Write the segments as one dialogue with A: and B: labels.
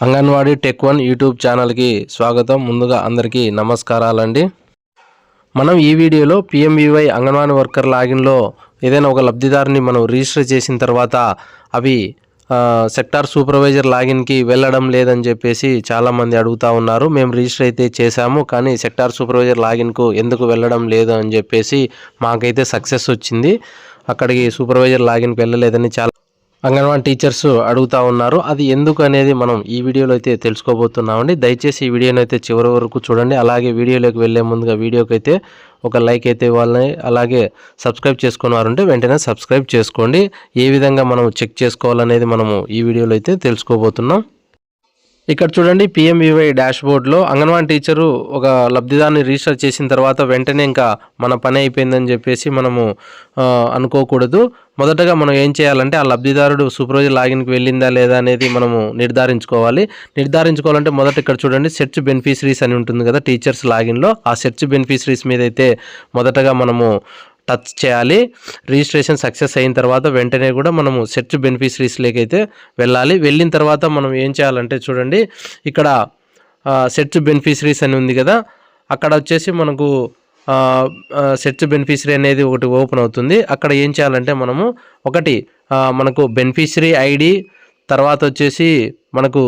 A: Anganwadi tech one YouTube ఛానల్కి స్వాగతం. ముందుగా అందరికీ నమస్కారాలండి. మనం ఈ వీడియోలో పిఎంవివై అంగన్వాడీ వర్కర్ లాగిన్లో ఏదైనా ఒక లబ్ధిదారుని మనం రిజిస్టర్ చేసిన తర్వాత అవి సెక్టార్ సూపర్వైజర్ లాగిన్కి వెళ్ళడం లేదని చెప్పేసి చాలామంది అడుగుతా ఉన్నారు. మేము రిజిస్టర్ అయితే చేశాము కానీ సెక్టార్ సూపర్వైజర్ లాగిన్కు ఎందుకు వెళ్ళడం లేదు అని చెప్పేసి మాకైతే సక్సెస్ వచ్చింది. అక్కడికి సూపర్వైజర్ లాగిన్కి వెళ్ళలేదని చాలా అంగన్వాడీ టీచర్స్ అడుగుతా ఉన్నారు. అది ఎందుకు అనేది మనం ఈ వీడియోలో అయితే తెలుసుకోబోతున్నామండి. దయచేసి ఈ వీడియోని అయితే చివరి వరకు చూడండి. అలాగే వీడియోలోకి వెళ్ళే ముందుగా వీడియోకి అయితే ఒక లైక్ అయితే ఇవ్వాలని అలాగే సబ్స్క్రైబ్ చేసుకున్నారంటే వెంటనే సబ్స్క్రైబ్ చేసుకోండి. ఏ విధంగా మనం చెక్ చేసుకోవాలనేది మనము ఈ వీడియోలో అయితే తెలుసుకోబోతున్నాం. ఇక్కడ చూడండి పిఎంవివై డాష్ బోర్డ్లో అంగన్వాడీ టీచరు ఒక లబ్ధిదారుని రిజిస్టర్ చేసిన తర్వాత వెంటనే ఇంకా మన పని అయిపోయిందని చెప్పేసి మనము అనుకోకూడదు. మొదటగా మనం ఏం చేయాలంటే ఆ లబ్ధిదారుడు సూపర్వైజర్ లాగిన్కి వెళ్ళిందా లేదా అనేది మనము నిర్ధారించుకోవాలి. నిర్ధారించుకోవాలంటే మొదట ఇక్కడ చూడండి సెర్చ్ బెనిఫిషరీస్ అని ఉంటుంది కదా టీచర్స్ లాగిన్లో. ఆ సెర్చ్ బెనిఫిషరీస్ మీద అయితే మొదటగా మనము టచ్ చేయాలి. రిజిస్ట్రేషన్ సక్సెస్ అయిన తర్వాత వెంటనే కూడా మనము సెర్చ్ బెనిఫిషరీస్లోకి అయితే వెళ్ళాలి. వెళ్ళిన తర్వాత మనం ఏం చేయాలంటే చూడండి ఇక్కడ సెర్చ్ బెనిఫిషరీస్ అని ఉంది కదా అక్కడ వచ్చేసి మనకు సెర్చ్ బెనిఫిషరీ అనేది ఒకటి ఓపెన్ అవుతుంది. అక్కడ ఏం చేయాలంటే మనము ఒకటి మనకు బెనిఫిషరీ ఐడి తర్వాత వచ్చేసి మనకు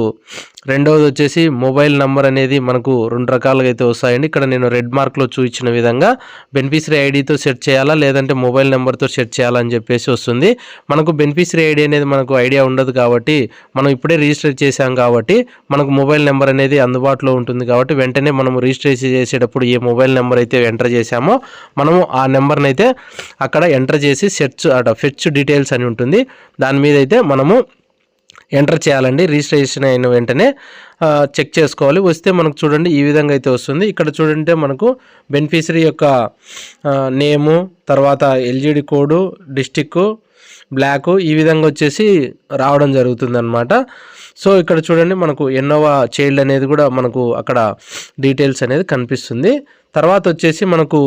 A: రెండవది వచ్చేసి మొబైల్ నంబర్ అనేది మనకు రెండు రకాలుగా అయితే వస్తాయండి. ఇక్కడ నేను రెడ్ మార్క్లో చూపించిన విధంగా బెనిఫిషరీ ఐడితో సెట్ చేయాలా లేదంటే మొబైల్ నెంబర్తో సెట్ చేయాలని చెప్పేసి వస్తుంది. మనకు బెనిఫిషరీ ఐడి అనేది మనకు ఐడియా ఉండదు కాబట్టి మనం ఇప్పుడే రిజిస్టర్ చేసాం కాబట్టి మనకు మొబైల్ నెంబర్ అనేది అందుబాటులో ఉంటుంది కాబట్టి వెంటనే మనం రిజిస్ట్రేషన్ చేసేటప్పుడు ఏ మొబైల్ నెంబర్ అయితే ఎంటర్ చేసామో మనము ఆ నెంబర్ని అయితే అక్కడ ఎంటర్ చేసి సెర్చ్ అట ఫెచ్ డీటెయిల్స్ అని ఉంటుంది. దాని మీద అయితే మనము ఎంటర్ చేయాలండి. రిజిస్ట్రేషన్ అయిన వెంటనే చెక్ చేసుకోవాలి. వస్తే మనకు చూడండి ఈ విధంగా అయితే వస్తుంది. ఇక్కడ చూడంటే మనకు బెనిఫిషరీ యొక్క నేము తర్వాత ఎల్జీడి కోడు డిస్టిక్ బ్లాక్ ఈ విధంగా వచ్చేసి రావడం జరుగుతుంది సో ఇక్కడ చూడండి మనకు ఎన్నోవా చైల్డ్ అనేది కూడా మనకు అక్కడ డీటెయిల్స్ అనేది కనిపిస్తుంది. తర్వాత వచ్చేసి మనకు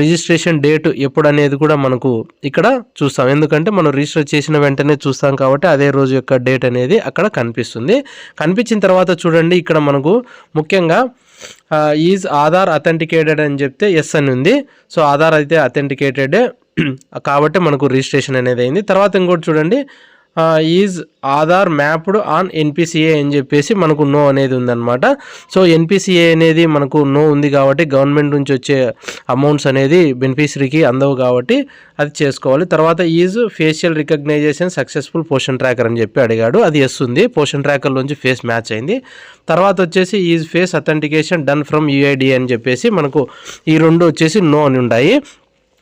A: రిజిస్ట్రేషన్ డేట్ ఎప్పుడు అనేది కూడా మనకు ఇక్కడ చూస్తాం. ఎందుకంటే మనం రిజిస్టర్ చేసిన వెంటనే చూస్తాం కాబట్టి అదే రోజు యొక్క డేట్ అనేది అక్కడ కనిపిస్తుంది. కనిపించిన తర్వాత చూడండి ఇక్కడ మనకు ముఖ్యంగా ఈజ్ ఆధార్ అథెంటికేటెడ్ అని చెప్తే ఎస్ అని ఉంది. సో ఆధార్ అయితే అథెంటికేటెడ్. కాబట్టి మనకు రిజిస్ట్రేషన్ అనేది అయింది. తర్వాత ఇంకోటి చూడండి is Aadhaar mapped on NPCI అని చెప్పేసి మనకు నో అనేది ఉందన్నమాట. సో ఎన్పిసిఏ అనేది మనకు నో ఉంది కాబట్టి గవర్నమెంట్ నుంచి వచ్చే అమౌంట్స్ అనేది బెనిఫిషరీకి అందవు కాబట్టి అది చేసుకోవాలి. తర్వాత is facial recognition successful Poshan tracker అని చెప్పి అడిగాడు. అది ఎస్ ఉంది. పోషన్ ట్రాకర్ నుంచి ఫేస్ మ్యాచ్ అయింది. తర్వాత వచ్చేసి is face authentication done from UID అని చెప్పేసి మనకు ఈ రెండు వచ్చేసి నో అని ఉన్నాయి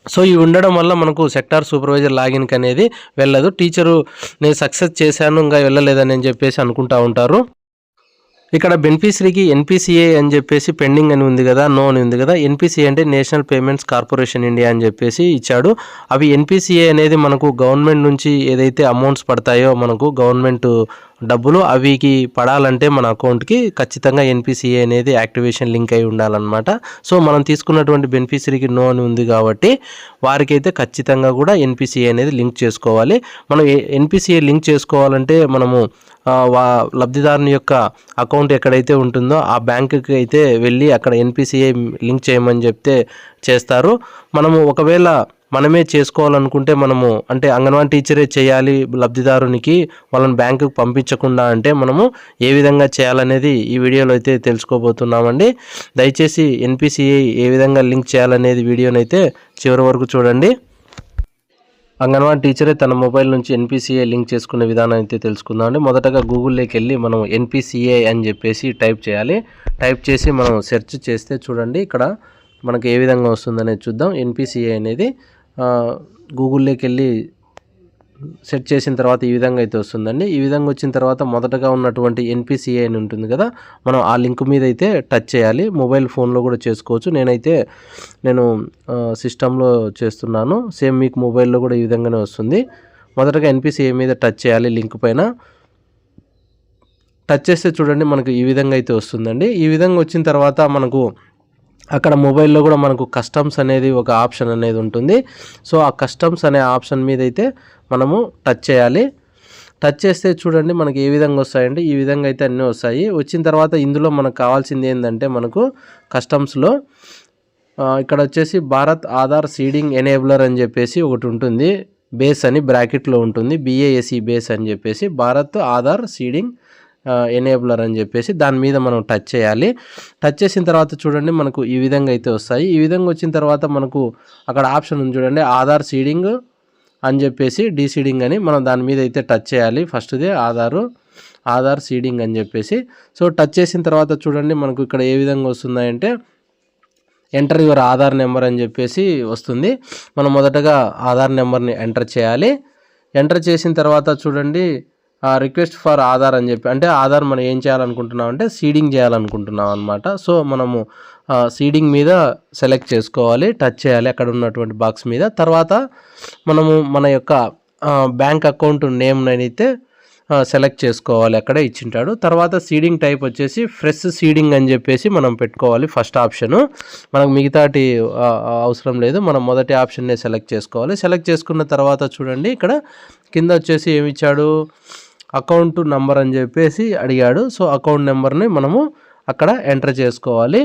A: సో ఇవి ఉండడం వల్ల మనకు సెక్టార్ సూపర్వైజర్ లాగిన్కి అనేది వెళ్ళదు. టీచరు నేను సక్సెస్ చేశాను ఇంకా వెళ్ళలేదని అని చెప్పేసి అనుకుంటా ఉంటారు. ఇక్కడ బెనిఫిషరీకి ఎన్పిసిఏ అని చెప్పేసి పెండింగ్ అని ఉంది కదా నో అని ఉంది కదా ఎన్పిసిఏ అంటే నేషనల్ పేమెంట్స్ కార్పొరేషన్ ఇండియా అని చెప్పేసి ఇచ్చాడు. అవి ఎన్పిసిఏ అనేది మనకు గవర్నమెంట్ నుంచి ఏదైతే అమౌంట్స్ పడతాయో మనకు గవర్నమెంట్ డబ్బులు అవికి పడాలంటే మన అకౌంట్కి ఖచ్చితంగా ఎన్పిసిఏ అనేది యాక్టివేషన్ లింక్ అయి ఉండాలన్నమాట. సో మనం తీసుకున్నటువంటి బెనిఫిషరీకి నో అని ఉంది కాబట్టి వారికైతే ఖచ్చితంగా కూడా ఎన్పిసిఏ అనేది లింక్ చేసుకోవాలి. మనం ఎన్పిసిఏ లింక్ చేసుకోవాలంటే మనము వా లబ్ధిదారుని యొక్క అకౌంట్ ఎక్కడైతే ఉంటుందో ఆ బ్యాంకుకి అయితే వెళ్ళి అక్కడ ఎన్పిసిఐ లింక్ చేయమని చెప్తే చేస్తారు. మనము ఒకవేళ మనమే చేసుకోవాలనుకుంటే మనము అంటే అంగన్వాడీ టీచరే చేయాలి లబ్ధిదారునికి వాళ్ళని బ్యాంకుకు పంపించకుండా అంటే మనము ఏ విధంగా చేయాలనేది ఈ వీడియోలో అయితే తెలుసుకోబోతున్నామండి. దయచేసి ఎన్పిసిఐ ఏ విధంగా లింక్ చేయాలనేది వీడియోనైతే చివరి వరకు చూడండి. అంగన్వాడీ టీచరే తన మొబైల్ నుంచి ఎన్పిసిఏ లింక్ చేసుకునే విధానం అయితే తెలుసుకుందాం అండి మొదటగా గూగుల్లోకి వెళ్ళి మనం ఎన్పిసిఏ అని చెప్పేసి టైప్ చేయాలి. టైప్ చేసి మనం సెర్చ్ చేస్తే చూడండి ఇక్కడ మనకు ఏ విధంగా వస్తుందనేది చూద్దాం. ఎన్పిసిఏ అనేది గూగుల్లోకి వెళ్ళి సెట్ చేసిన తర్వాత ఈ విధంగా అయితే వస్తుందండి. ఈ విధంగా వచ్చిన తర్వాత మొదటగా ఉన్నటువంటి ఎన్పిసిఐ అని ఉంటుంది కదా మనం ఆ లింక్ మీద అయితే టచ్ చేయాలి. మొబైల్ ఫోన్లో కూడా చేసుకోవచ్చు. నేనైతే నేను సిస్టంలో చేస్తున్నాను. సేమ్ మీకు మొబైల్లో కూడా ఈ విధంగానే వస్తుంది. మొదటగా ఎన్పిసిఐ మీద టచ్ చేయాలి లింక్ పైన. టచ్ చేస్తే చూడండి మనకు ఈ విధంగా అయితే వస్తుందండి. ఈ విధంగా వచ్చిన తర్వాత మనకు అక్కడ మొబైల్లో కూడా మనకు కస్టమ్స్ అనేది ఒక ఆప్షన్ అనేది ఉంటుంది. సో ఆ కస్టమ్స్ అనే ఆప్షన్ మీద అయితే మనము టచ్ చేయాలి. టచ్ చేస్తే చూడండి మనకి ఏ విధంగా వస్తాయంటే ఈ విధంగా అయితే అన్నీ వస్తాయి. వచ్చిన తర్వాత ఇందులో మనకు కావాల్సింది ఏంటంటే మనకు కస్టమ్స్లో ఇక్కడ వచ్చేసి భారత్ ఆధార్ సీడింగ్ ఎనేబులర్ అని చెప్పేసి ఒకటి ఉంటుంది. బేస్ అని బ్రాకెట్లో ఉంటుంది. బిఏఎస్ఈ బేస్ అని చెప్పేసి భారత్ ఆధార్ సీడింగ్ ఎనేబులర్ అని చెప్పేసి దాని మీద మనం టచ్ చేయాలి. టచ్ చేసిన తర్వాత చూడండి మనకు ఈ విధంగా అయితే వస్తాయి. ఈ విధంగా వచ్చిన తర్వాత మనకు అక్కడ ఆప్షన్ ఉంది చూడండి. ఆధార్ సీడింగ్ అని చెప్పేసి డీసీడింగ్ అని మనం దాని మీద అయితే టచ్ చేయాలి. ఫస్ట్ది ఆధారు ఆధార్ సీడింగ్ అని చెప్పేసి. సో టచ్ చేసిన తర్వాత చూడండి మనకు ఇక్కడ ఏ విధంగా వస్తుందంటే ఎంటర్ యువర్ ఆధార్ నెంబర్ అని చెప్పేసి వస్తుంది. మనం మొదటగా ఆధార్ నెంబర్ని ఎంటర్ చేయాలి. ఎంటర్ చేసిన తర్వాత చూడండి రిక్వెస్ట్ ఫర్ ఆధార్ అని చెప్పి అంటే ఆధార్ మనం ఏం చేయాలనుకుంటున్నాం అంటే సీడింగ్ చేయాలనుకుంటున్నాం అనమాట సో మనము సీడింగ్ మీద సెలెక్ట్ చేసుకోవాలి టచ్ చేయాలి అక్కడ ఉన్నటువంటి బాక్స్ మీద. తర్వాత మనము మన యొక్క బ్యాంక్ అకౌంట్ నేమ్ అయితే సెలెక్ట్ చేసుకోవాలి అక్కడ ఇచ్చింటాడు. తర్వాత సీడింగ్ టైప్ వచ్చేసి ఫ్రెష్ సీడింగ్ అని చెప్పేసి మనం పెట్టుకోవాలి ఫస్ట్ ఆప్షను మనకు మిగతాటి అవసరం లేదు మనం మొదటి ఆప్షన్నే సెలెక్ట్ చేసుకోవాలి. సెలెక్ట్ చేసుకున్న తర్వాత చూడండి ఇక్కడ కింద వచ్చేసి ఏమి ఇచ్చాడు? అకౌంట్ నెంబర్ అని చెప్పేసి అడిగాడు. సో అకౌంట్ నెంబర్ని మనము అక్కడ ఎంటర్ చేసుకోవాలి.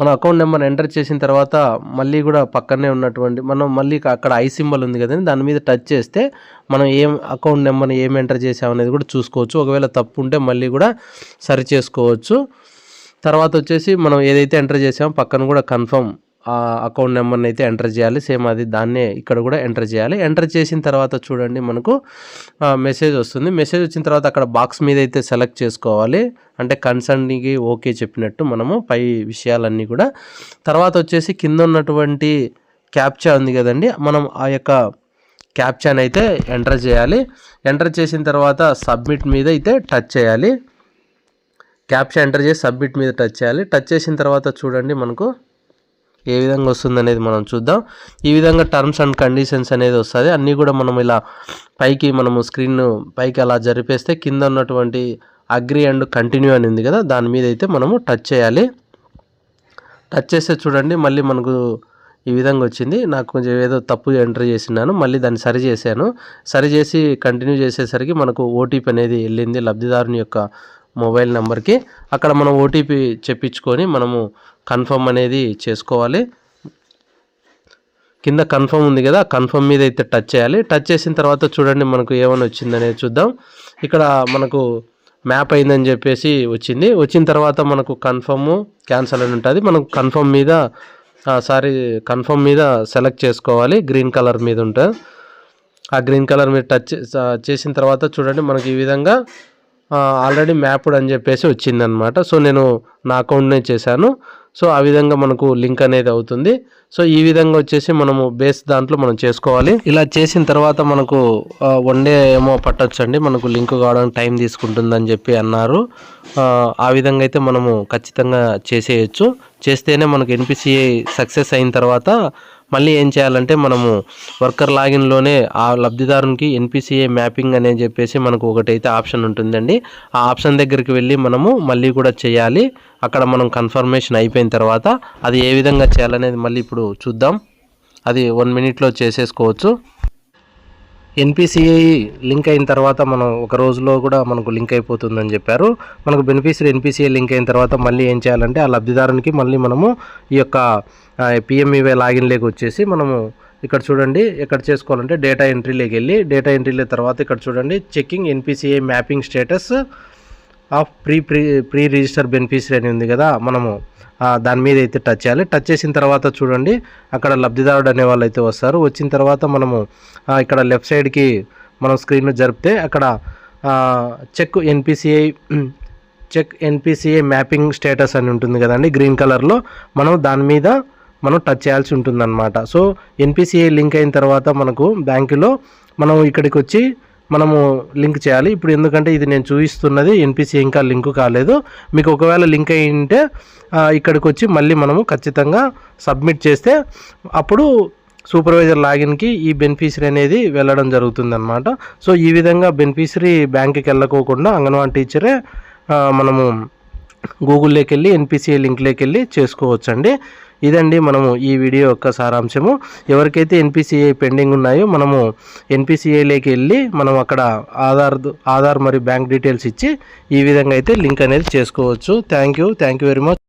A: మన అకౌంట్ నెంబర్ ఎంటర్ చేసిన తర్వాత మళ్ళీ కూడా పక్కనే ఉన్నటువంటి మనం మళ్ళీ అక్కడ ఐ సింబల్ ఉంది కదండి దాని మీద టచ్ చేస్తే మనం ఏం అకౌంట్ నెంబర్ని ఏం ఎంటర్ చేసామనేది కూడా చూసుకోవచ్చు. ఒకవేళ తప్పు ఉంటే మళ్ళీ కూడా సరి చేసుకోవచ్చు. తర్వాత వచ్చేసి మనం ఏదైతే ఎంటర్ చేసామో పక్కన కూడా కన్ఫర్మ్ అకౌంట్ నెంబర్ని అయితే ఎంటర్ చేయాలి. సేమ్ అది దాన్నే ఇక్కడ కూడా ఎంటర్ చేయాలి. ఎంటర్ చేసిన తర్వాత చూడండి మనకు మెసేజ్ వస్తుంది. మెసేజ్ వచ్చిన తర్వాత అక్కడ బాక్స్ మీద అయితే సెలెక్ట్ చేసుకోవాలి. అంటే కన్సర్న్కి ఓకే చెప్పినట్టు మనము పై విషయాలన్నీ కూడా. తర్వాత వచ్చేసి కింద ఉన్నటువంటి క్యాప్చా ఉంది కదండి. మనం ఆ యొక్క క్యాప్చాని అయితే ఎంటర్ చేయాలి. ఎంటర్ చేసిన తర్వాత సబ్మిట్ మీద అయితే టచ్ చేయాలి. క్యాప్చా ఎంటర్ చేసి సబ్మిట్ మీద టచ్ చేయాలి. టచ్ చేసిన తర్వాత చూడండి మనకు ఏ విధంగా వస్తుంది అనేది మనం చూద్దాం. ఈ విధంగా టర్మ్స్ అండ్ కండిషన్స్ అనేది వస్తుంది. అన్నీ కూడా మనం ఇలా పైకి మనము స్క్రీన్ పైకి అలా జరిపేస్తే కింద ఉన్నటువంటి అగ్రి అండ్ కంటిన్యూ అని ఉంది కదా దాని మీద అయితే మనము టచ్ చేయాలి. టచ్ చేస్తే చూడండి మళ్ళీ మనకు ఈ విధంగా వచ్చింది. నాకు కొంచెం ఏదో తప్పు ఎంటర్ చేసినాను మళ్ళీ దాన్ని సరి చేశాను. సరి చేసి కంటిన్యూ చేసేసరికి మనకు ఓటీపీ అనేది వెళ్ళింది లబ్ధిదారుని యొక్క మొబైల్ నెంబర్కి. అక్కడ మనం ఓటీపీ చెప్పించుకొని మనము కన్ఫర్మ్ అనేది చేసుకోవాలి. కింద కన్ఫర్మ్ ఉంది కదా కన్ఫర్మ్ మీద అయితే టచ్ చేయాలి. టచ్ చేసిన తర్వాత చూడండి మనకు ఏమైనా వచ్చిందనేది చూద్దాం. ఇక్కడ మనకు మ్యాప్ అయిందని చెప్పేసి వచ్చింది. వచ్చిన తర్వాత మనకు కన్ఫర్మ్ క్యాన్సల్ అని ఉంటుంది. మనకు కన్ఫర్మ్ మీద సారీ కన్ఫర్మ్ మీద సెలెక్ట్ చేసుకోవాలి. గ్రీన్ కలర్ మీద ఉంటుంది ఆ గ్రీన్ కలర్ మీద టచ్ చేసిన తర్వాత చూడండి మనకి ఈ విధంగా ఆల్రెడీ మ్యాప్డ్ అని చెప్పేసి వచ్చిందనమాట సో నేను నా అకౌంట్నే చేశాను. సో ఆ విధంగా మనకు లింక్ అనేది అవుతుంది. సో ఈ విధంగా వచ్చేసి మనము బేస్ దాంట్లో మనం చేసుకోవాలి. ఇలా చేసిన తర్వాత మనకు వన్ డే ఏమో పట్టొచ్చండి. మనకు లింక్ కావడానికి టైం తీసుకుంటుందని చెప్పి అన్నారు. ఆ, ఆ విధంగా అయితే మనము ఖచ్చితంగా చేసేయచ్చు. చేస్తేనే మనకు ఎన్పిసిఐ సక్సెస్ అయిన తర్వాత మళ్ళీ ఏం చేయాలంటే మనము వర్కర్ లాగిన్లోనే ఆ లబ్ధిదారునికి ఎన్పిసిఐ మ్యాపింగ్ అని చెప్పేసి మనకు ఒకటైతే ఆప్షన్ ఉంటుందండి. ఆ ఆప్షన్ దగ్గరికి వెళ్ళి మనము మళ్ళీ కూడా చేయాలి. అక్కడ మనం కన్ఫర్మేషన్ అయిపోయిన తర్వాత అది ఏ విధంగా చేయాలనేది మళ్ళీ ఇప్పుడు చూద్దాం. అది వన్ మినిట్లో చేసేసుకోవచ్చు. ఎన్పిసిఐ లింక్ అయిన తర్వాత మనం ఒక రోజులో కూడా మనకు లింక్ అయిపోతుందని చెప్పారు. మనకు బెనిఫిషరీ ఎన్పిసిఐ లింక్ అయిన తర్వాత మళ్ళీ ఏం చేయాలంటే ఆ లబ్ధిదారునికి మళ్ళీ మనము ఈ యొక్క పిఎంఈవై లాగిన్లోకి వచ్చేసి మనము ఇక్కడ చూడండి ఎక్కడ చేసుకోవాలంటే డేటా ఎంట్రీలోకి వెళ్ళి డేటా ఎంట్రీలో తర్వాత ఇక్కడ చూడండి checking NPCI mapping status of pre pre pre register beneficiary అని ఉంది కదా మనము దాని మీద అయితే టచ్ చేయాలి. టచ్ చేసిన తర్వాత చూడండి అక్కడ లబ్ధిదారుడు అనే వాళ్ళు అయితే వస్తారు. వచ్చిన తర్వాత మనము ఇక్కడ లెఫ్ట్ సైడ్కి మనం స్క్రీన్ జరిపితే అక్కడ check NPCI check NPCI mapping status అని ఉంటుంది కదండి గ్రీన్ కలర్లో మనం దాని మీద మనం టచ్ చేయాల్సి ఉంటుందన్నమాట. సో ఎన్పిసిఐ లింక్ అయిన తర్వాత మనకు బ్యాంకులో మనం ఇక్కడికి వచ్చి మనము లింక్ చేయాలి. ఇప్పుడు ఎందుకంటే ఇది నేను చూపిస్తున్నది ఎన్పిసి ఇంకా లింక్ కాలేదు. మీకు ఒకవేళ లింక్ అయి ఉంటే ఇక్కడికి వచ్చి మళ్ళీ మనము ఖచ్చితంగా సబ్మిట్ చేస్తే అప్పుడు సూపర్వైజర్ లాగిన్కి ఈ బెనిఫిషరీ అనేది వెళ్ళడం జరుగుతుందన్నమాట. సో ఈ విధంగా బెనిఫిషరీ బ్యాంక్కి వెళ్ళకోకుండా అంగన్వాడీ టీచరే మనము గూగుల్లోకి వెళ్ళి ఎన్పిసిఐ లింక్లోకి వెళ్ళి చేసుకోవచ్చు అండి ఇదండి మనము ఈ వీడియో యొక్క సారాంశము. ఎవరికైతే ఎన్పిసిఐ పెండింగ్ ఉన్నాయో మనము ఎన్పిసిఐలోకి వెళ్ళి మనం అక్కడ ఆధార్ ఆధార్ మరియు బ్యాంక్ డీటెయిల్స్ ఇచ్చి ఈ విధంగా అయితే లింక్ అనేది చేసుకోవచ్చు. Thank you. Thank you very much.